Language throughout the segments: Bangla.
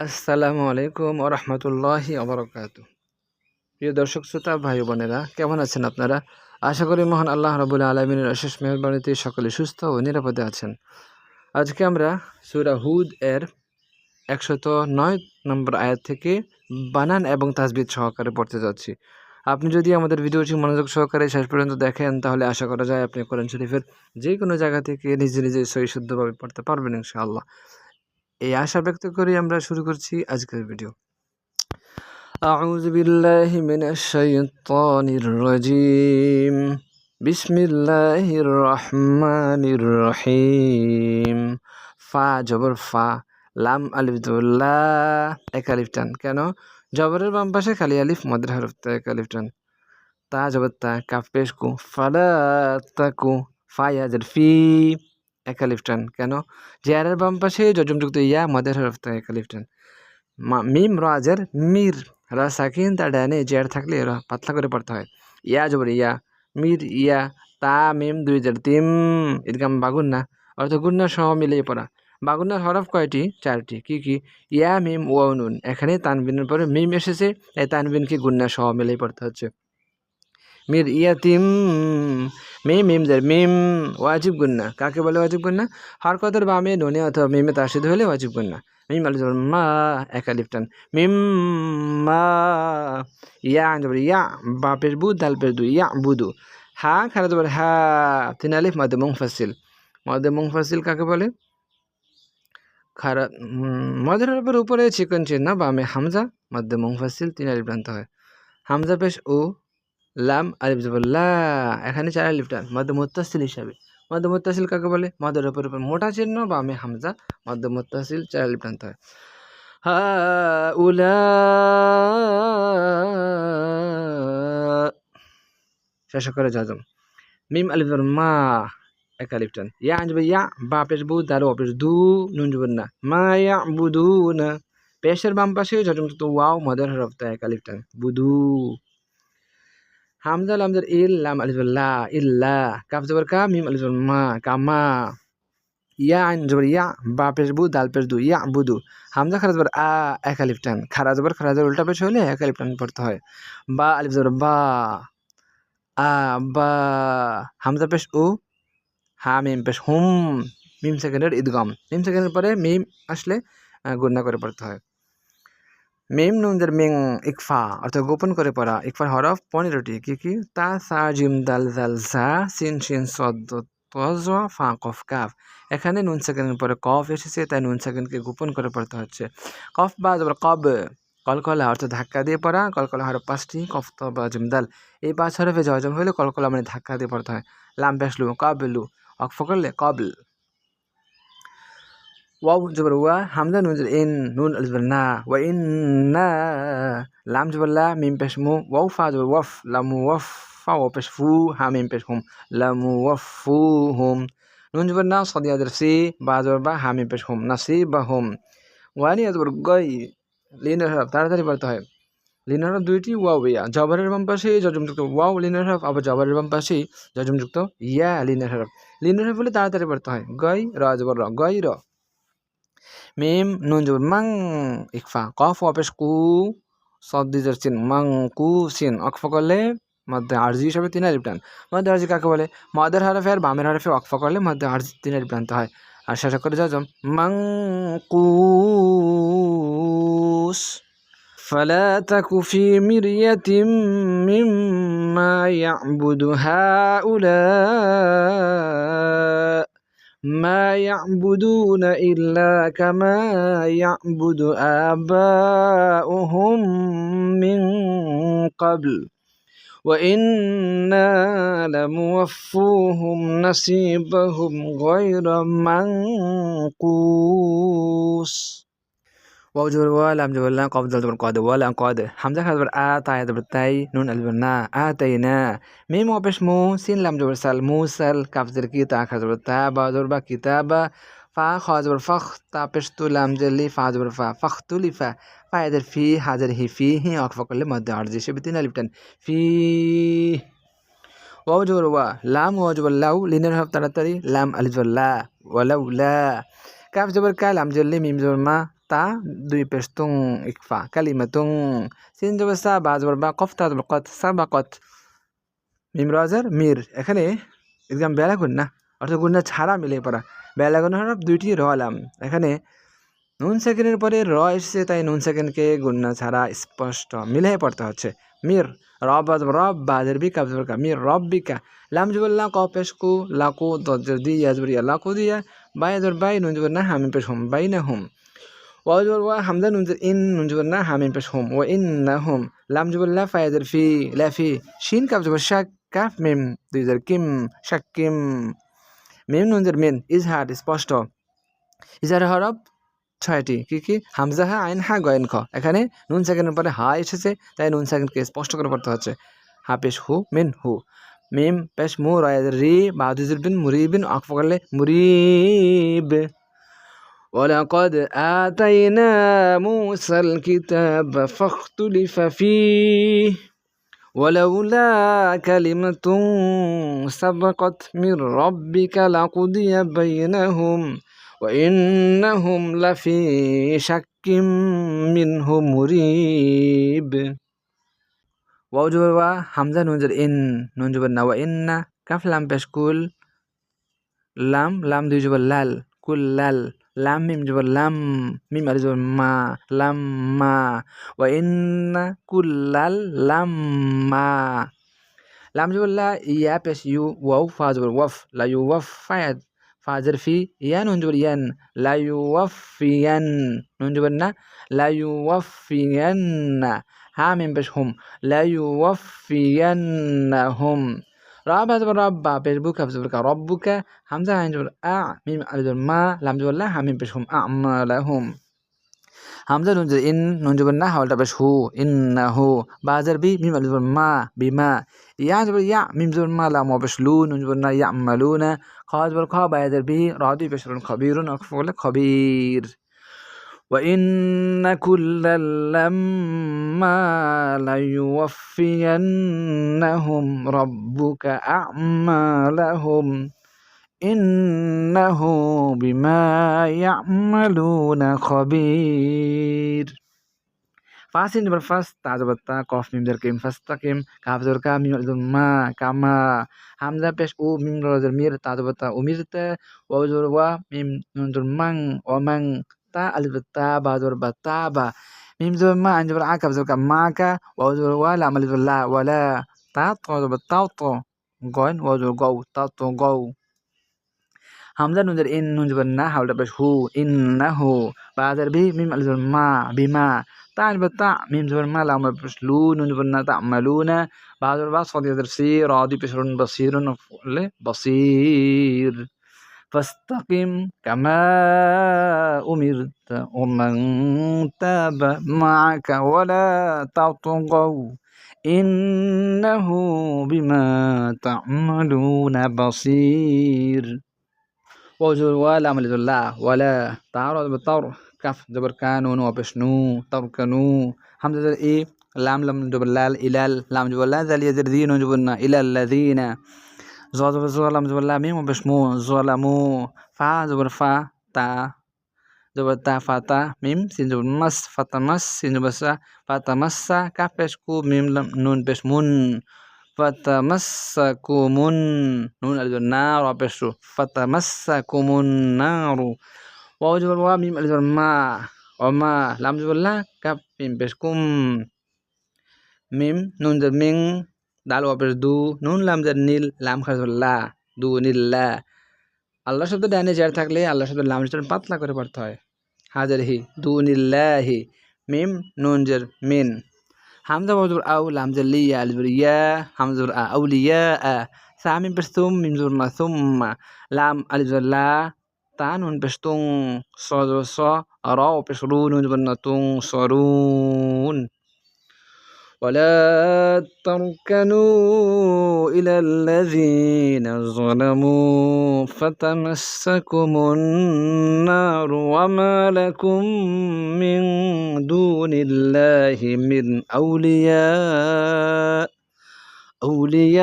আসসালামু আলাইকুম ও রহমতুল্লাহি আবরকাত প্রিয় দর্শক, শ্রোতা, ভাই বোনেরা, কেমন আছেন আপনারা? আশা করি মহান আল্লাহ রবুল্লা আলমিনের অশেষ মেহরবানিতে সকলে সুস্থ ও নিরাপদে আছেন। আজকে আমরা সুরা হুদ এর একশত নয় নম্বর আয়াত থেকে বানান এবং তাজবিদ সহকারে পড়তে যাচ্ছি। আপনি যদি আমাদের ভিডিওটি মনোযোগ সহকারে শেষ পর্যন্ত দেখেন, তাহলে আশা করা যায় আপনি কোরআন শরীফের যে কোনো জায়গা থেকে নিজে নিজে সহি শুদ্ধভাবে পড়তে পারবেন ইনশাআল্লাহ। এই আশা ব্যক্ত করে আমরা শুরু করছি আজকের ভিডিও أعوذ بالله من الشيطان الرجيم بسم الله الرحمن الرحيم ফা জবর ফা লাম আলিফ জবরুল্লাহ এক আলিফ টান কেন জবরের বাম পাশে খালি আলিফ মদের হরফ তা এক আলিফ টান তা জবর তা কাফ পেশ কু ফালা তাকু ফা ইয়াজের ফি এক আলিফ টান কেন? জেয়ারের বাম পাশে যজমযুক্ত ইয়া মদের হরফ তা এক আলিফ টান মিম রাজের মির রা সাকিন তার ডানে জেয়ার থাকলে রা পাতলা করে পড়তে হয়। ইয়া জবর ইয়া, মির ইয়া, তা, মিম দুই জার তিম এরকম বাগুন্না অর্থ গুন্না সহ মিলিয়ে পড়া। বাগুন্নার হরফ কয়টি? চারটি। কি কি? ইয়া, মিম, ওয়া, নুন। এখানে তানবিনের পরে মিম এসেছে এই তানবিনকে গুন্না সহ মিলিয়ে পড়তে হচ্ছে। মির ইয়াতিম, মিম মিম জার মিম, ওয়াজিব গুন্না। কাকে বলে ওয়াজিব গুন্না? হরকতের বামে নুনে অথবা মিমে তাসিদ হলে ওয়াজিব গুন্না। মিম আলিফ জবর মা, একা লিফটান মিম মা, ইয়া জবর ইয়া, বাপের বু দাল পের দু, ইয়া বুদু। হা খারা জবর হা, তিন আলিফ মধ্যে মুংফাসিল মধ্যে মুংফাসিল কাকে বলে? খারা মদের উপরে চিকন চিহ্ন, বামে হামজা মধ্যে মুংফাসিল তিন আলিফ হয়। হামজা পেশ ও লাম আলিফ লা, এখানে চার আলিফ টান মধ্য মুত্তাসিল হিসাবে। মধ্য মুত্তাসিল কাকে বলে? মদের উপর উপর মোটা চিহ্ন বা আমি হামজা মধ্য মুত্তাসিল চার আলিফ টানতে হয়। হা উলা শেষ করে যাজম মিম আলিফ মা, এক আলিফ ইয়া আনজবে, ইয়া, বা পেশ বু দারো অপেশ দু, নুন জবর না। মা ইয়া বুদু না পেশের বাম পাশে যজম তো ওয়াও, মদের হরফ এক আলিফ টান। বুদু। হামজা লামজার ইল লাম আলিফ লা ইল্লা কাফ জবর কা মিম আলিফ মা কামা ইয়া আইন জবর ইয়া বা পেশ বু দাল পেশ দু ইয়া বুদু হামজা খারা জবর আ এক আলিফ টান খারা জবর খারাজবর উল্টা পেশ হলে এক আলিফ টান পড়তে হয় বা আলিফ জবর বা আ বা হামজা পেশ উ হা মিম পেশ হুম মিম সেকেন্ডের ঈদগম। মিম সেকেন্ডের পরে মিম আসলে গুন্না করে পড়তে হয়। মিম নুনদের মিং ইকফা, অর্থাৎ গোপন করে পড়া ইকফার হরফ পনেরোটি। কি কি? তা, সা, জিম, দাল, জাল, সা, সিন, শিন সদ্দ তজা ফা, কফ, কাফ। এখানে নুন সেকেন্ডের পরে কফ এসেছে, তাই নুন সেকেন্ডকে গোপন করে পড়তে হচ্ছে। কফ বা জবর কব, কলকলা অর্থাৎ ধাক্কা দিয়ে পড়া, কলকলা হরফ পাঁচটি, কফ, তো, বা জিমদাল এই পাঁচ হরফে জয়জম হলে কলকলা মানে ধাক্কা দিয়ে পড়তে হয়। লাম পেশলু কবলু, অক্ফ করলে কবল। ওয়াও জবর ওয়া হামজা নুন ইন নুন আলজবর না ওয়া ইন না লাম জবর লা মিম পেশ মু ওয়াও ফা জবর ওয়াফ লামু ওয়াফ ফা ওয়া পেশ ফু হা মিম পেশ হুম লামু ওয়াফ ফু হুম নুন জবর না সদিয়া জবর সি বা জবর বা হা মিম পেশ হুম না সি বা হুম ওয়ানি জবর গই লিন হরফ তাড়াতাড়ি পড়তে হয় লিন হরফ দুইটি ওয়াও ইয়া জবরের বাম পাশে যজমযুক্ত ওয়াও লিন হরফ আবার জবরের বাম পাশে যজমযুক্ত ইয়া লিন হরফ লিন হরফ হলে তাড়াতাড়ি পড়তে হয় গই র জবর র গই র মিম নুন জবর মাং ইকফা কফ অপেশ কু সদ্দিজের চিন মাং কু সিন অকফা করলে মধ্যে আরজি হিসাবে তিন আলিফ টান মধ্যে আরজি কাকে বলে মদের হরফে আর বামের হরফে অকফা করলে মধ্যে আরজি তিন আলিফ টানতে হয় আর শেষ করে যা মাং কুস فلا تك في مرية مما يعبد هؤلاء ما يعبدون إلا كما يعبد آباؤهم من قبل وإنا لموفوهم نصيبهم غير منقوص واو جبر وال لام جبر لام قاف دال جبر قاد وال ام قاد حمزه خبر ا تاء جبر تاي نون البنا اتينا ميم وبش مو سين لام جبر سال موسل كاف زر كي تا خبر تا با جبر با كتابا فا خا جبر فخ تا بش تو لام جلي فا جبر فا فخ تو لفا فا يدر في حاضر هي في هي اقف كل مد عرض شبتين البتن في واو جبر وا لام واو جبر لو لين هف تنتري لام الجبر لا ولو لا كاف جبر كا لام جلي ميم جبر ما পেশ তুং ইকফা কালিমা তুং সিন জবর সা বা জবর বা কফ তা জবর কত সা বা কত মিম রাজার মির এখানে একদম বেলা গুণ না অর্থাৎ গুণনা ছাড়া মিলে পড়া বেলা গুণ হরফ দুইটি র এখানে নুন সেকেন্ডের পরে র এসেছে তাই নুন সেকেন্ডকে গুণনা ছাড়া স্পষ্ট মিলে পড়তে হচ্ছে মির রব রব বাজের বিকা কা মির রব বিকা লাম জবল্লা ক পেশকু লাকু দজর দি ইয়াজবরিয়া লাকু দিয়া বাই জবর বাই নুন জবর না হামিম পেশ হুম বাই না হুম ওয়াজবর ওয়া হামজা নুনজের ইন নুনজবর না হামিন পেশ হোম ও ইন না হোম লাম জুবুল্লাহ ফায়াজের ফি লাফি শিন কাপ জবর শাক কাফ মিম দুইজার কিম শাক কিম মিম নুনজের মিন ইজহার স্পষ্ট ইজহার হরফ ছয়টি কি কি হামজা হা আইন হা গয়েন খ এখানে নুন সেকেন্ডের পরে হা এসেছে তাই নুন সেকেন্ডকে স্পষ্ট করে পড়তে হচ্ছে হা পেশ হু মিন হু মিম পেশ মু রয়াদের রি মাহুজুর বিন মুরিবিন আকফ করলে মুরিব ولقد آتينا موسى الكتاب فاختلف فيه ولولا كلمة سبقت من ربك لقضي بينهم وإنهم لفي شك منه مريب. واو حمزة نون إن نون نا وإن كاف لام بشكول لام لام دي لال كل لال. لام ميم جبر لام ميم ألف جبر ما لما وإن كل لما لام جبر لا يا بس يو واو فا جبر وف. لا يو وف فايد فاجر في يا نون جبر ين. لا يوفين نون جبر نا. لا يوفين ها ميم بش هم. لا يوفينهم رب از رب بجبوك بجبوك ربك همزة عين جبر أع ميم ألف ما لام جبر لا همين بشهم أعمالهم هم نون جبر إن نون جبر نه والتا بش هو إنه بازر بي ميم ألف ما بما يا جبر يا ميم جبر ما لامو وبش لون نون نه نا يعملون قاد جبر قا بازر بي رادي بشر خبير أكفول خبير وإن كلا لما ليوفينهم ربك أعمالهم إنه بما يعملون خبير فاسين نمبر فاس تعجبتا قاف ميم در كيم فاستقيم كاف زر كام ميم زر ما كاما همزة بيش او ميم زر مير تعجبتا وميرتا وزر وا ميم زر مان ومان تا ألف بالطابة دور بالطابة ميم زور ما عين زور عكب زور معك واو زور ولا مال زور تو ولا تعطو تو قوين واو زور قو تو قو همزة نون زور إن نون زور نها ولا بش هو إنه بعد بي ميم ألف زور ما بما تعني بالطاع ميم زور ما لا مال بش لون نون زور نا تعملون بعد زور بس فاضي زور سير عادي بشرون بصير بصير. فاستقم كما أمرت ومن تاب معك ولا تطغوا. إنه بما تعملون بصير. وجر ولا ملد الله ولا تعرض بالطور كف جبر كانون وبشنو تركنو حمزة إيه. لام لم جبر لال إلال لام جبر لا ذل يزر دين جبرنا إلى الذين zo zo zo lam zo lam bes mu zo fa zo fa ta. Zo ta fa ta mim sin zo mas fa ta mas sin zo sa fa ta mas sa ka pes ku mim lam nun bes fata fa ta mas sa ku mun nun al na ro fata su. Fa ta mas sa ku mun na ru wa zo wa mim al ma. O ma lam zo la ka pim bes kum. Mim nun de ming দাল ওয়াপের দু, নুন, লাম জার নীল, লাম খাজ লা, দু নীল লা। আল্লাহ শব্দ ডাইনে জার থাকলে আল্লাহ শব্দ লাম জার পাতলা করে পড়তে হয়। হাজার হি, দু নীল লা হি, মিম, নুন জার মিন। হামজা বজুর আউ, লাম জার লি আলিজুর ইয়া। হামজুর আ আউলিয়া আ। সা, মিম পেস্তুম মিম জুর না সুম্মা। লাম আলিজুর লা, তা, নুন পেস্তুং স স, র পেশ রু, নুন জুর না তুং সরুন ولا تركنوا إلى الذين ظلموا فتمسكم النار وما لكم من دون الله من أولياء أولياء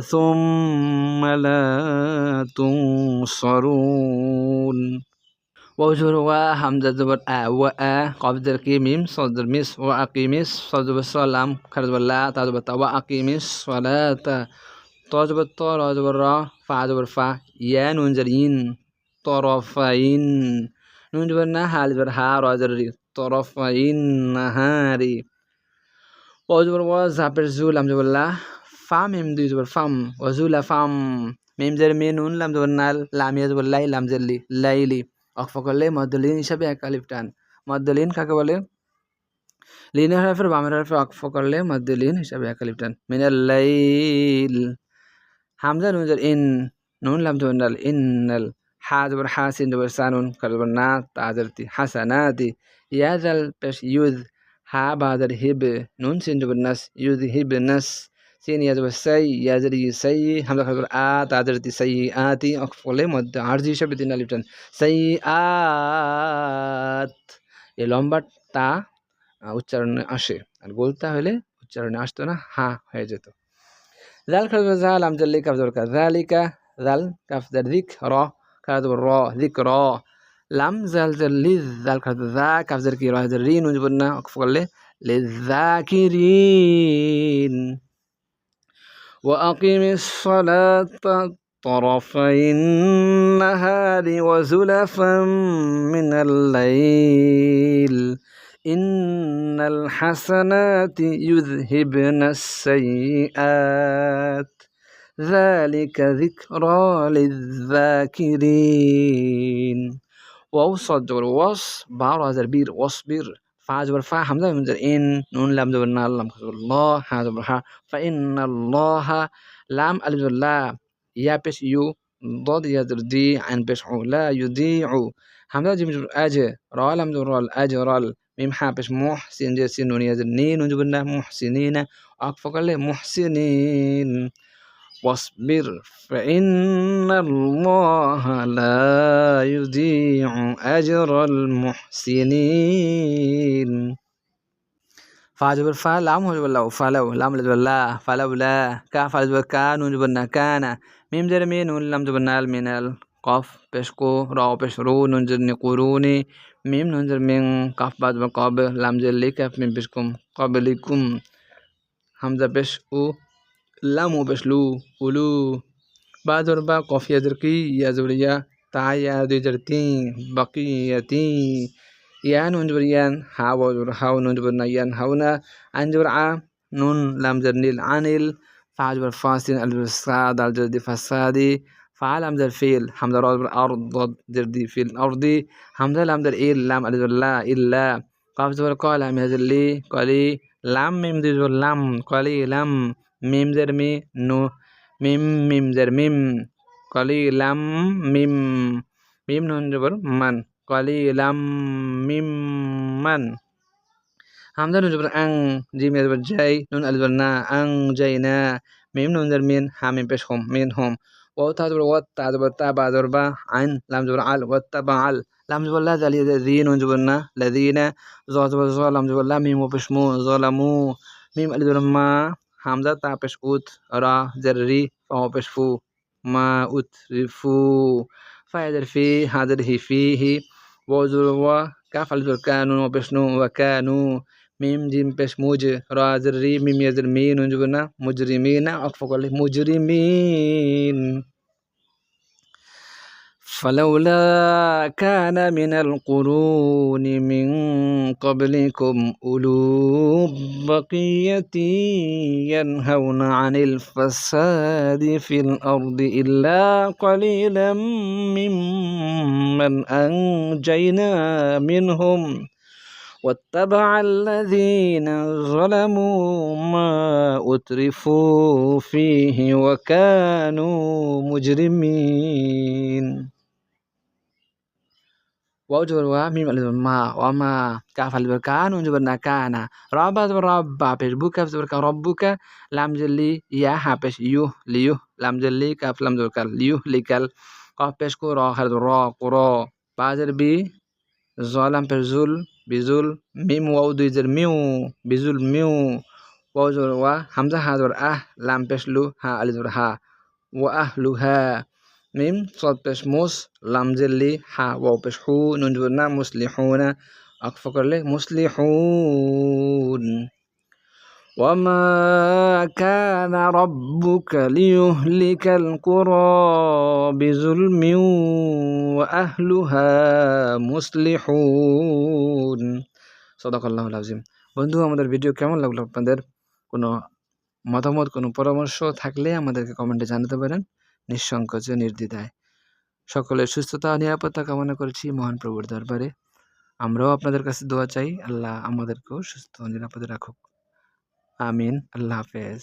ثم لا تنصرون ওজুর ওয়া হামজা জবর আ ওয়া আ কবজর কি মিম সজর মিস ওয়া আকিমিস সজব সালাম খরজবল্লা তাজব তাওয়া আকিমিস সলাত তজব ত রজব র ফা জবর ফা ইয়া নুনজর ইন তরফাইন নুন জবর না হাল জবর হা রজর রি তরফাইন নাহারি ওজবর ওয়া জাপের জুল আমজবল্লা ফাম এম দুই জবর ফাম ওজুলা ফাম মিম জের মিনুন লাম জবর নাল লামিয়া জবর লাই লাম জের লি লাইলি অক্ফ করলে মদ্দলিন হিসাবে এক আলিফ টান। মদ্দলিন কাকে বলে? লিনের হরফের বামের হরফে অক্ফ করলে মদ্দলিন হিসাবে এক আলিফ টান। মিনাল লাইল। হামজা নুন ইন, নুন লাম জবর নাল ইন্নাল হা জবর হা সিন জবর সানুন কার জবর না তাজরতি হাসানাতি। ইয়া জাল পেশ ইউদ হা বাজার হিব, নুন সিন জবর নাস ইউদ হিব নাস। সিন ইয়াজব সাই ইয়াজের ই সাই, হামলা খাল আ তাজের তি সাই, আ, তি অকফলে মধ্যে আর্জি হিসাবে তিন আলিফ সাই আত এই লম্বা তা উচ্চারণে আসে। আর গোলতা হলে উচ্চারণে আসতো না, হা, হয়ে যেত। জাল খাল জাল আমজাল্লি কাফজর কা জালিকা জাল কাফজার দিক র খারাজব র, দিক র। লাম জাল জাল লি জাল খারাজ জা কাফজার কি র, হাজার রি নুজবন্না অকফ করলে وأقم الصلاة طرفي النهار وزلفا من الليل. إن الحسنات يذهبن السيئات. ذلك ذكرى للذاكرين. وأوصد والوص بعض هذا البير واصبر. فعجب الفا حمزة من إن نون لام جبر الله الله هذا برها فإن الله لام ألف الله ইয়া পেশ ইউ ضاد يزر دي عن পেশ لا يضيع হামজা জিম আজ রল হামজা রল আজ রল মিম হা পেশ মুহ সিন যে সিন নুন ইয়াজর নি নুন জবর না واصبر فإن الله لا يضيع أجر المحسنين. فاعل بالفعل لام هو بالله فلو لام بالله فلولا كاف بالكان وجبنا كان. ميم جر مين ولم جبنا من قف بشكو راو بشرو ننجر نقروني. ميم ننجر من قف بعد مقابل قابل لام جر لكف من بشكم قابلكم. همزة بشكو لامو بشلو ولو بعدربا قافية دركي يا زوريا تعيا دجرتين بقيتين يان ونجبريان حاول حاول نجبرنيان هونا أنجبرعا نون لام جرنيل عنيل فعجبر فاسين الفساد الجدي فسادي فعل أمدر فيل حمد راد بالأرض دردي في الأرض حمد لام در إيل لام ألف لا إلا قافز بالقال أم يزلي قالي لام ميم دي لام قالي لام. ميم زر مي نو ميم ميم زر ميم قالي لام ميم ميم نون زبر من قالي لام ميم من হামজা নুন জবর আং জিম জবর জাই নুন আল জবর না আং জাই না মিম নুন জবর মিন হা মিম পেশ হোম মিন হোম ও তা জবর ওয়াত তা জবর তা বা জবর বা আইন লাম জবর আল ওয়াত তা বা আল লাম জবর লা জালি জি নুন জবর না লাদিনা জ জবর জ লাম জবর Hamza ta pesh ut, ra zer ri, fa pesh fu, ma ut ri fu, fa zer fi, ha zer hi fi hi, wa zur wa, ka fal zur kanu, wa pesh nu, wa kanu, mim jim pesh muj, ra zer ri, mim ya zer min, unjubna, mujrimina, akfa kalli, mujrimin. فلولا كان من القرون من قبلكم أولو بقية ينهون عن الفساد في الأرض إلا قليلا ممن أنجينا منهم واتبع الذين ظلموا ما أترفوا فيه وكانوا مجرمين. واو جبر وا ميم ألف ما وما كاف ألف كان ونون جبر كان رابع جبر ربع بيش بو كاف جبر ربك لام جلي يا حبش يو ليو لام جلي كاف لام جبر كال ليو ليكال قاف بيش كو را خير را قرا باجر بي زالم بيش زول بزول ميم واو دو جر ميو بزول ميو واو جبر وا همزة ها جبر أه لام بيش لو ها ألف جبر ها وأهلها মিম সদ পেশ মুস লাম জেল্লি হা ওয়াও পেশ হু নুন জবর না মুসলিহুনা আকফা করলে মুসলিহুন وما كان ربك ليهلك القرى بظلم وأهلها মুসলিহুন সদাকাল্লাহ আজিম বন্ধু আমাদের ভিডিও কেমন লাগলো আপনাদের কোনো মতামত কোনো পরামর্শ থাকলে আমাদেরকে কমেন্টে জানাতে পারেন নিঃসংকোচে নির্দ্বিধায়। সকলের সুস্থতা নিরাপত্তা কামনা করেছি মহান প্রভুর দরবারে। আমরাও আপনাদের কাছে দোয়া চাই। আল্লাহ আমাদেরকেও সুস্থ নিরাপদে রাখুক। আমিন। আল্লাহ হাফেজ।